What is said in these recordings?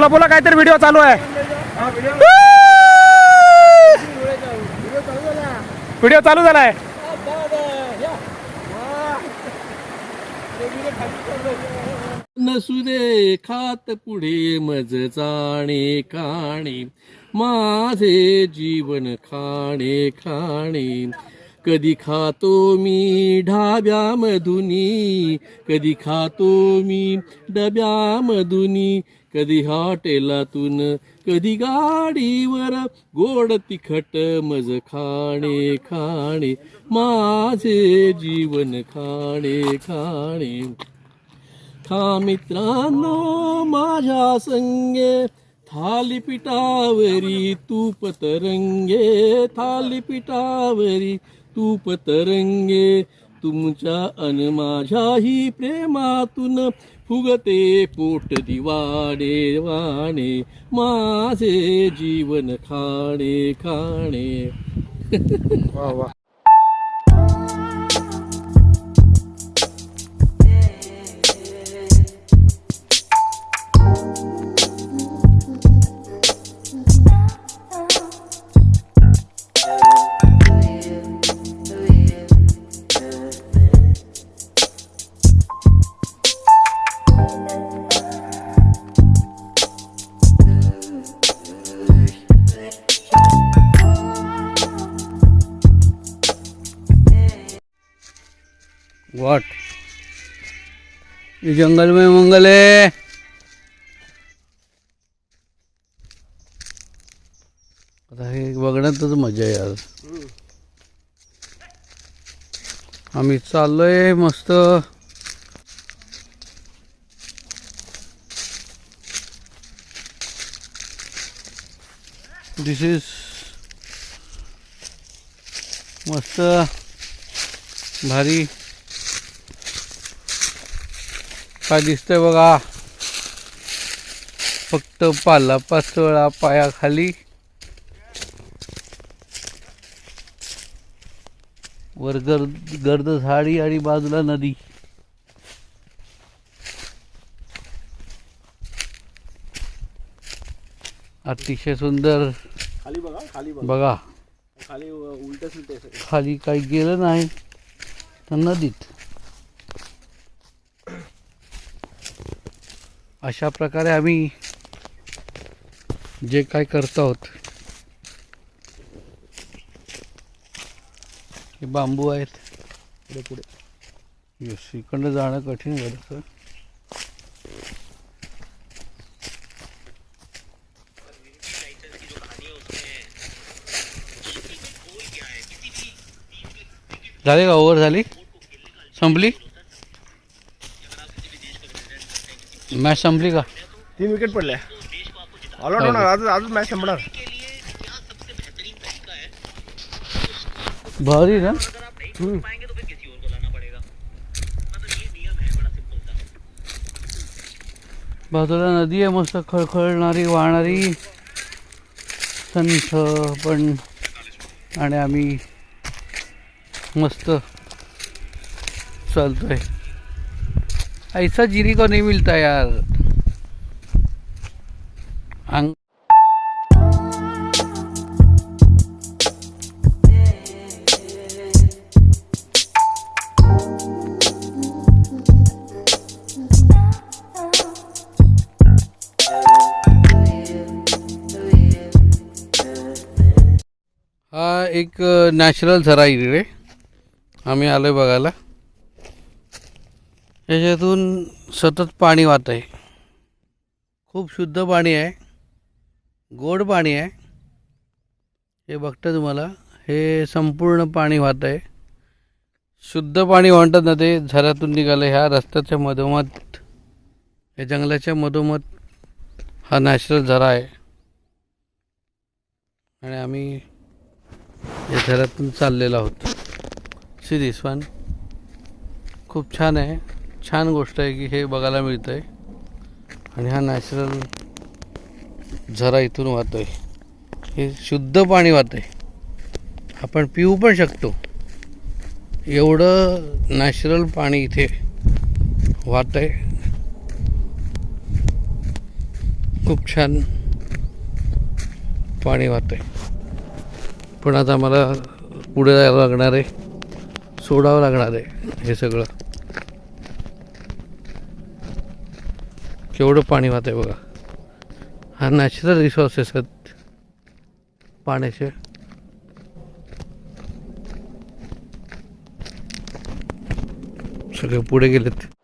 बोला बोला काहीतरी व्हिडिओ चालू आहे. व्हिडिओ चालू झालाय. नसू दे खात पुढे मज जाणे खाणे माझे जीवन खाणे खाणे. कधी खातो मी ढाब्यामधुनी कधी खातो मी डब्यामधुनी कधी हॉटेलातून कधी गाडीवर गोड तिखट मज खाणे खाणे माझे जीवन खाणे खाणे. खा मित्रांनो माझ्या संगे थालीपीठावरी तूप तरंगे थालीपीठावरी तूप तरंगे तुमच्या अन माझ्याही प्रेमातून फुगते पोट दिवाडे वाणे माझे जीवन खाणे खाणे. वा वा. ये जंगल में मंगल है आता हे बघण्यातच मजा आहे यार आम्ही चाललोय मस्त दिस इज मस्त भारी काय दिसतंय बघा. फक्त पाला पाचोळा पायाखाली. वर गर्द गर्द झाडी आणि बाजूला नदी. अतिशय सुंदर. खाली बघा खाली बघा. खाली उलट खाली काही गेलं नाही तर नदीत. अशा प्रकारे आम्ही जे काय करतो आहोत हे बांबू आहेत. पुढे पुढे. यस इकडनं जाणं कठीण बरं झाली का ओव्हर झाली? संपली? मॅच संपली का? तीन विकेट पडल्या ऑल आउट होणार आज आज मॅच संपणार. भारी ना. बाजूला नदी आहे मस्त खळखळणारी वाहणारी. संथ पण. आणि आम्ही मस्त चालतोय. ऐसा जीरी को नहीं मिलता यार। अंग हा एक नॅचरल झरा आहे इकडे आम्ही आलो आहे बघायला. याच्यातून सतत पाणी वाहत आहे. खूप शुद्ध पाणी आहे. गोड पाणी आहे. हे बघतं तुम्हाला हे संपूर्ण पाणी वाहत आहे. शुद्ध पाणी म्हणतात ना ते झऱ्यातून निघालं ह्या रस्त्याच्या मधोमध या जंगलाच्या मधोमध हा नॅचरल झरा आहे. आणि आम्ही या झऱ्यातून चाललेलो आहोत. श्री दिसवान खूप छान आहे. छान गोष्ट आहे की हे बघायला मिळतं आहे आणि हा नॅचरल झरा इथून वाहतो आहे हे शुद्ध पाणी वाहतं आहे आपण पिऊ पण शकतो. एवढं नॅचरल पाणी इथे वाहत आहे खूप छान पाणी वाहत आहे पण आता मला पुढे जायला लागणार आहे. सोडावं लागणार आहे हे सगळं. केवढं पाणी वाहत आहे बघा. हा नॅचरल रिसोर्सेस आहेत पाण्याचे. सगळे पुढे गेलेत.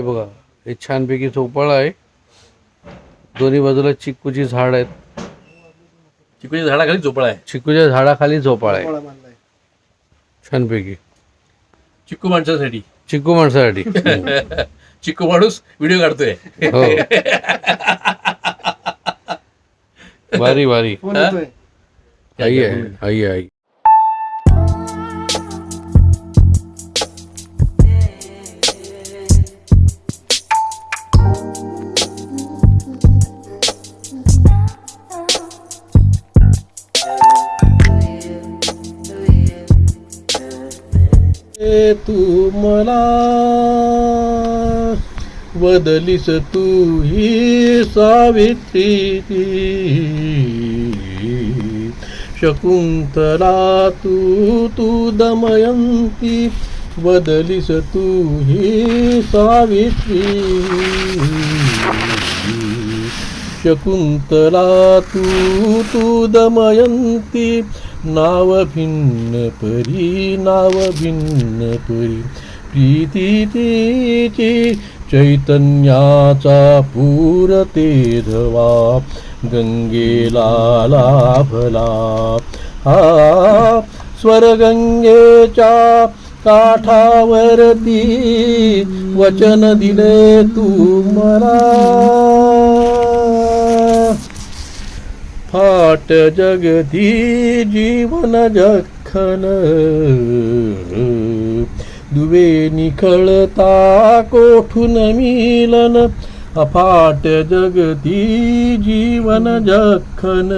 हे बघा हे छानपैकी झोपाळा आहे. दोन्ही बाजूला चिक्कूची झाड आहेत. चिकूच्या झाडाखाली झोपळा आहे. चिक्कूच्या झाडाखाली झोपाळा आहे. छानपैकी. चिक्कू माणसासाठी. चिक्कू माणसासाठी. चिक्कू माणूस व्हिडिओ काढतोय. हो. भारी भारी आई आहे आई आई. तू मला. बदलीस तू ही सावित्री शकुंतला तू तू दमयंती. बदलीस तू ही सावित्री. शकुंतला तू तू दमयंती नाव भिन्न परी नाव भिन्न परी प्रीती तिची चैतन्याचा पूर ते धवा गंगेला लाभला हा स्वरगंगेच्या काठावरती वचन दिले तू मला। फाट जगदी जीवन जखन. दुवे निखळता कोठून मिलन? अफाट जगती जीवन जखन.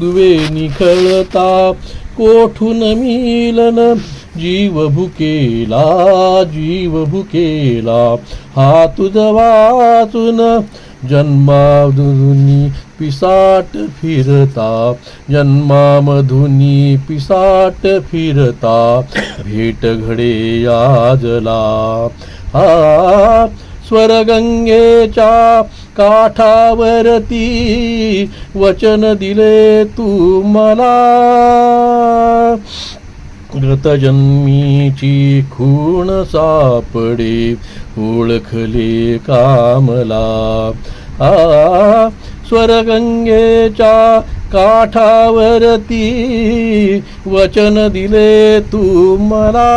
दुवे निखळता कोठून मिलन? जीव भुकेला जीव भुकेला. हा तुझ वाचून जन्माधुनी पिसाट फिरता जन्मामधुनी पिसाट फिरता भेट घडे आजला. हा स्वरगंगेच्या काठावरती वचन दिले तू मला. गतजन्मीची खूण सापडे ओळखले कामला. आ स्वरगंगेच्या काठावरती वचन दिले तू मला.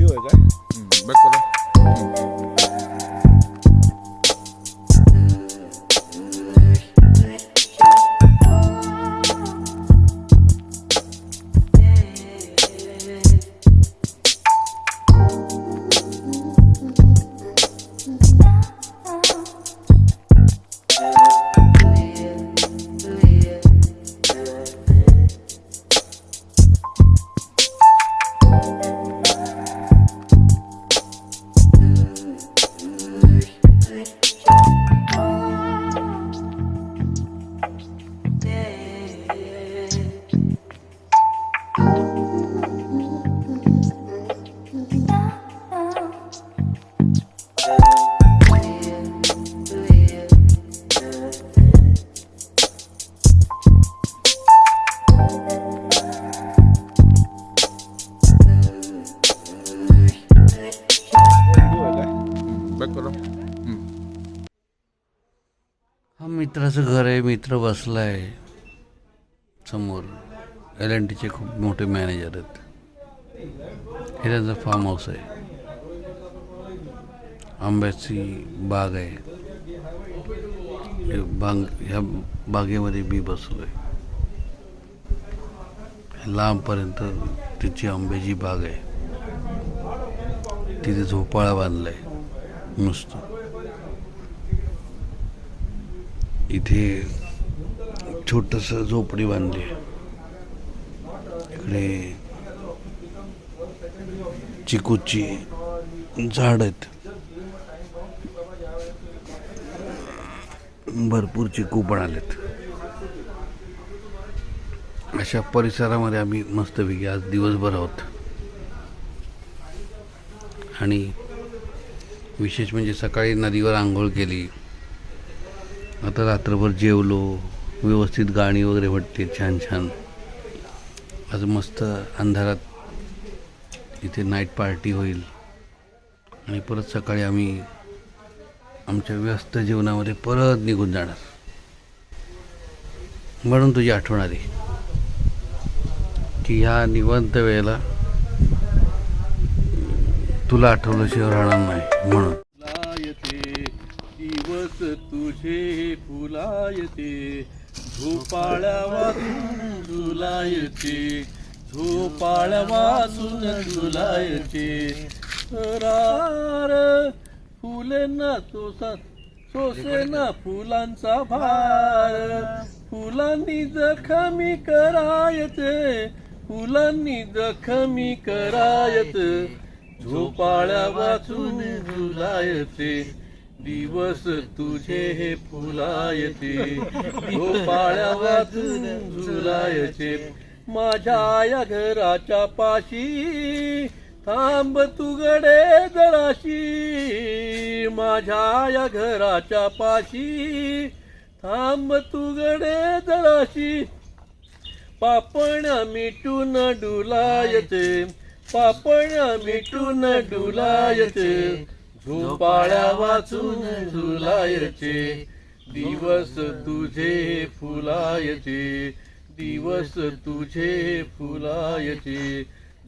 व्हिडिओ आहे बॅक करा हा मित्राचं घर आहे मित्र बसला आहे. समोर एल एन टीचे खूप मोठे मॅनेजर आहेत. हे त्यांचं फार्म हाऊस आहे. आंब्याची बाग आहे. हे बाग ह्या बागेमध्ये मी बसलो आहे लांबपर्यंत तिची आंब्याची बाग आहे. तिथे झोपाळा बांधला आहे नुसतं. इथे छोटस झोपडी बांधली इकडे चिकूची झाड आहेत. भरपूर चिकू पण आलेत. अशा परिसरामध्ये आम्ही मस्तपैकी आज दिवसभर आहोत. आणि विशेष म्हणजे सकाळी नदीवर आंघोळ केली. आता रात्रभर जेवलो. व्यवस्थित गाणी वगैरे वाटते छान छान. आज मस्त अंधारात इथे नाईट पार्टी होईल. आणि परत सकाळी आम्ही आमच्या व्यस्त जीवनामध्ये परत निघून जाणार. म्हणून तुझी आठवण आली. की ह्या निवंत वेळेला तुला आठवल्याशिवाय राहणार नाही म्हणून. दिवस तुझे फुलायते झोपाळ्या वाजून झुलायते झोपाळ्या वाजून झुलायते रार फुले ना तोसा सोसे ना फुलांचा भार फुलांनी जखमी करायचे फुलांनी जखमी करायचं. झोपाळ्या वाचून झुलायचे दिवस तुझे हे फुलायते. झोपाळ्या वाचून झुलायचे. माझ्या या घराच्या पाशी. थांब तू गडे जराशी. माझ्या या घराच्या पाशी. थांब तू गडे जराशी. पापण मिटून डुलायचे. पापण मिटून डुलायचे झोपाळ्या वाचून झुलायचे दिवस तुझे फुलायचे दिवस तुझे फुलायचे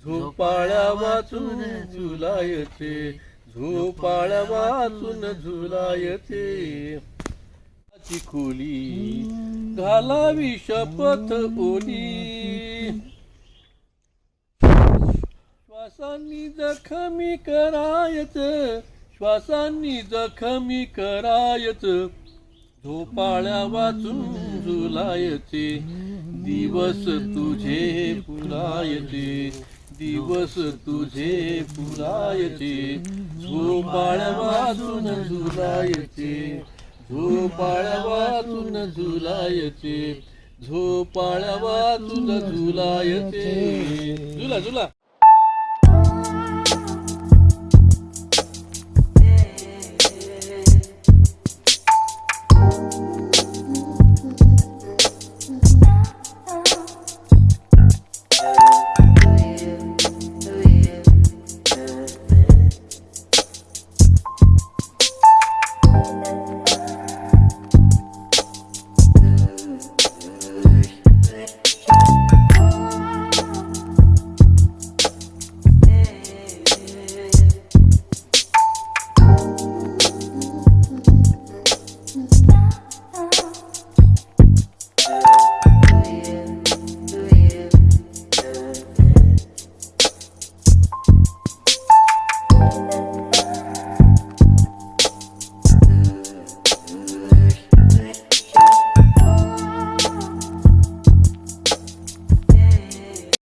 झोपाळ्या वाचून झुलायचे झोपाळ्या वाचून झुलायचे खोली घालावी शपथ ओली. श्वासांनी जखमी करायच श्वासांनी जखमी करायच. झोपाळ्या वाचून झुलायचे दिवस तुझे पुरायचे दिवस तुझे पुरायचे झोपाळ्या वाचून झुलायचे झोपाळ्या वाचून झुलायचे झोपाळ्या वाचून झुलायचे. झुला झुला.